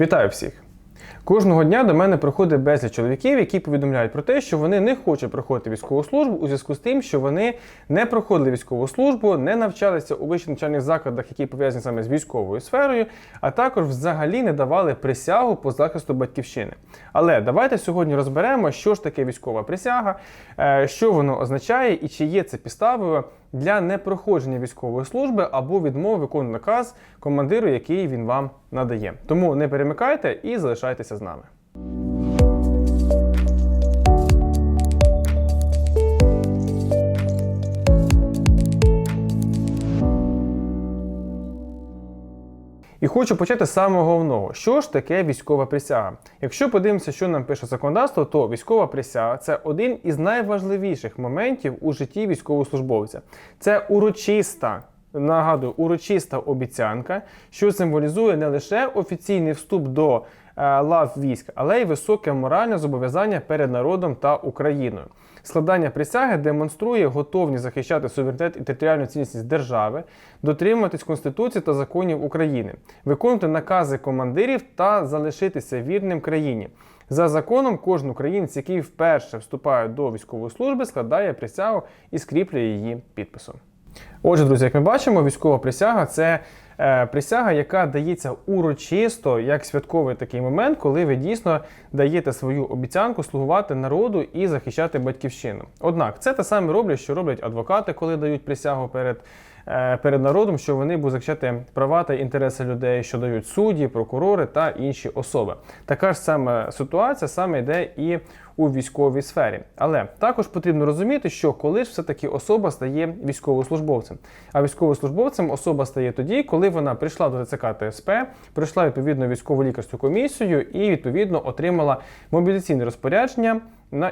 Вітаю всіх! Кожного дня до мене приходить безліч чоловіків, які повідомляють про те, що вони не хочуть проходити військову службу у зв'язку з тим, що вони не проходили військову службу, не навчалися у вищих навчальних закладах, які пов'язані саме з військовою сферою, а також взагалі не давали присягу по захисту батьківщини. Але давайте сьогодні розберемо, що ж таке військова присяга, е, що воно означає і чи є це підставою для непроходження військової служби або відмови виконувати наказ командиру, який він вам надає. Тому не перемикайте і залишайтеся з нами. І хочу почати з самого головного. Що ж таке військова присяга? Якщо подивимося, що нам пише законодавство, то військова присяга це один із найважливіших моментів у житті військовослужбовця. Це урочиста. Нагадую, урочиста обіцянка, що символізує не лише офіційний вступ до лав військ, але й високе моральне зобов'язання перед народом та Україною. Складання присяги демонструє готовність захищати суверенітет і територіальну цілісність держави, дотримуватись Конституції та законів України, виконувати накази командирів та залишитися вірним країні. За законом, кожен українець, який вперше вступає до військової служби, складає присягу і скріплює її підписом. Отже, друзі, як ми бачимо, військова присяга це е, присяга, яка дається урочисто як святковий такий момент, коли ви дійсно даєте свою обіцянку слугувати народу і захищати батьківщину. Однак це те саме роблять, що роблять адвокати, коли дають присягу перед. Е, Перед народом, що вони будуть захищати права та інтереси людей, що дають судді, прокурори та інші особи. Така ж саме ситуація саме йде і у військовій сфері. Але також потрібно розуміти, що коли ж все-таки особа стає військовослужбовцем. А військовослужбовцем особа стає тоді, коли вона прийшла до ТЦК ТСП, пройшла відповідно військову лікарську комісію і відповідно отримала мобілізаційне розпорядження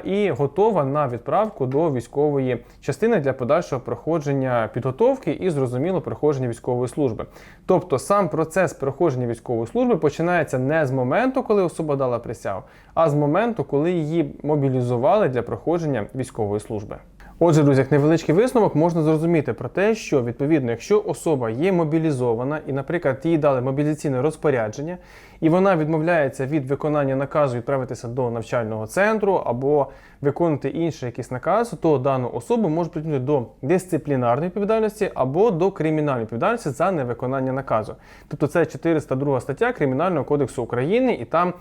і готова на відправку до військової частини для подальшого проходження підготовки і зрозуміло проходження військової служби. Тобто сам процес проходження військової служби починається не з моменту, коли особа дала присягу, а з моменту, коли її мобілізували для проходження військової служби. Отже, друзі, як невеличкий висновок можна зрозуміти про те, що відповідно, якщо особа є мобілізована і, наприклад, їй дали мобілізаційне розпорядження, і вона відмовляється від виконання наказу відправитися до навчального центру або виконувати інший якийсь наказ, то дану особу можуть притягнути до дисциплінарної відповідальності або до кримінальної відповідальності за невиконання наказу. Тобто це 402 стаття Кримінального кодексу України, і там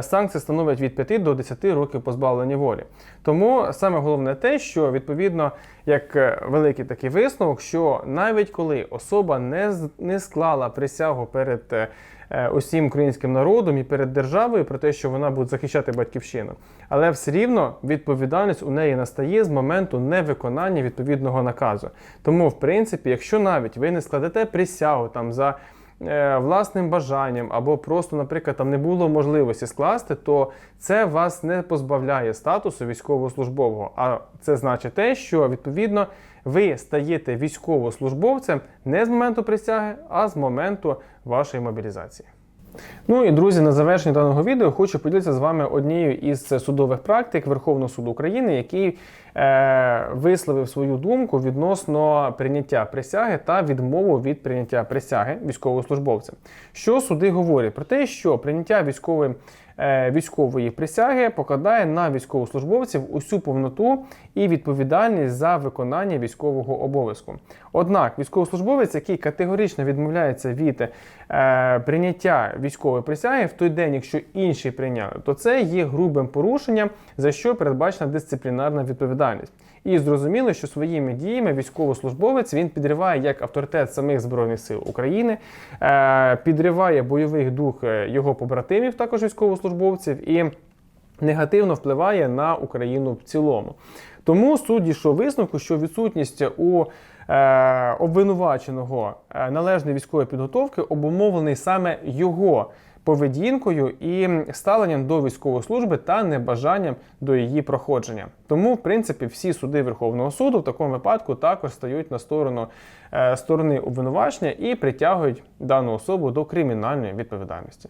санкції становлять від 5 до 10 років позбавлення волі. Тому саме головне те, що відповідно як е, великий такий висновок, що навіть коли особа не, не склала присягу перед е, е, усім українським народом і перед державою про те, що вона буде захищати батьківщину, але все рівно відповідальність у неї настає з моменту невиконання відповідного наказу. Тому, в принципі, якщо навіть ви не складете присягу там за е, власним бажанням, або просто, наприклад, там не було можливості скласти, то це вас не позбавляє статусу військовослужбового. А це значить те, що відповідно ви стаєте військовослужбовцем не з моменту присяги, а з моменту вашої мобілізації. Ну і друзі, на завершення даного відео хочу поділитися з вами однією із судових практик Верховного суду України, який е, висловив свою думку відносно прийняття присяги та відмову від прийняття присяги військовослужбовцям. Що суди говорять про те, що прийняття військової е, військової присяги покладає на військовослужбовців усю повноту і відповідальність за виконання військового обов'язку. Однак військовослужбовець, який категорично відмовляється від е, прийняття військової присяги в той день, якщо інші прийняли, то це є грубим порушенням, за що передбачена дисциплінарна відповідальність. І зрозуміло, що своїми діями військовослужбовець він підриває як авторитет самих збройних сил України, е, підриває бойовий дух е, його побратимів, також військовослужбовців, і негативно впливає на Україну в цілому. Тому суд дійшов висновку, що відсутність у е, обвинуваченого належної військової підготовки обумовлений саме його поведінкою і ставленням до військової служби та небажанням до її проходження. Тому, в принципі, всі суди Верховного суду в такому випадку також стають на сторону е, сторони обвинувачення і притягують дану особу до кримінальної відповідальності.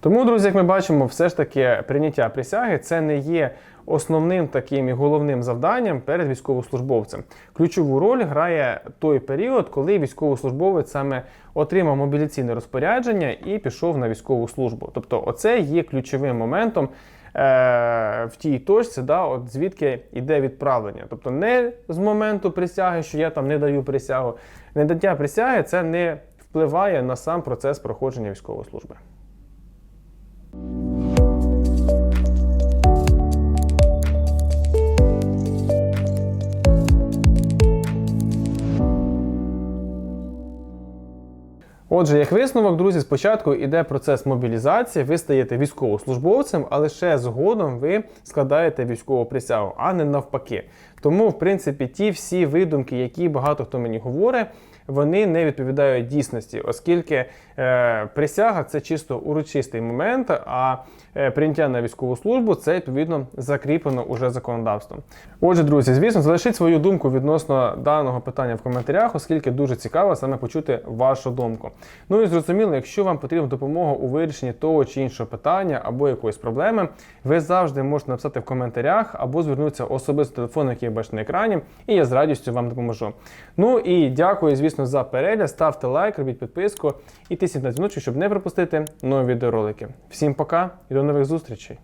Тому, друзі, як ми бачимо, все ж таки прийняття присяги це не є основним таким і головним завданням перед військовослужбовцем. Ключову роль грає той період, коли військовослужбовець саме отримав мобіляційне розпорядження і пішов на військову службу. Тобто, оце є ключовим моментом. е, В тій точці, да, от звідки йде відправлення. Тобто не з моменту присяги, що я там не даю присягу. Недаття присяги це не впливає на сам процес проходження військової служби. Отже, як висновок, друзі, спочатку йде процес мобілізації, ви стаєте військовослужбовцем, а лише згодом ви складаєте військову присягу, а не навпаки. Тому, в принципі, ті всі видумки, які багато хто мені говорить, вони не відповідають дійсності, оскільки е, присяга це чисто урочистий момент, а е, прийняття на військову службу це відповідно закріплено уже законодавством. Отже, друзі, звісно, залишіть свою думку відносно даного питання в коментарях, оскільки дуже цікаво саме почути вашу думку. Ну і зрозуміло, якщо вам потрібна допомога у вирішенні того чи іншого питання або якоїсь проблеми, ви завжди можете написати в коментарях або звернутися особисто телефоном, який бачите на екрані, і я з радістю вам допоможу. Ну і дякую, звісно, за перегляд. Ставте лайк, робіть підписку і тисніть на дзвіночок, щоб не пропустити нові відеоролики. Всім пока і до нових зустрічей!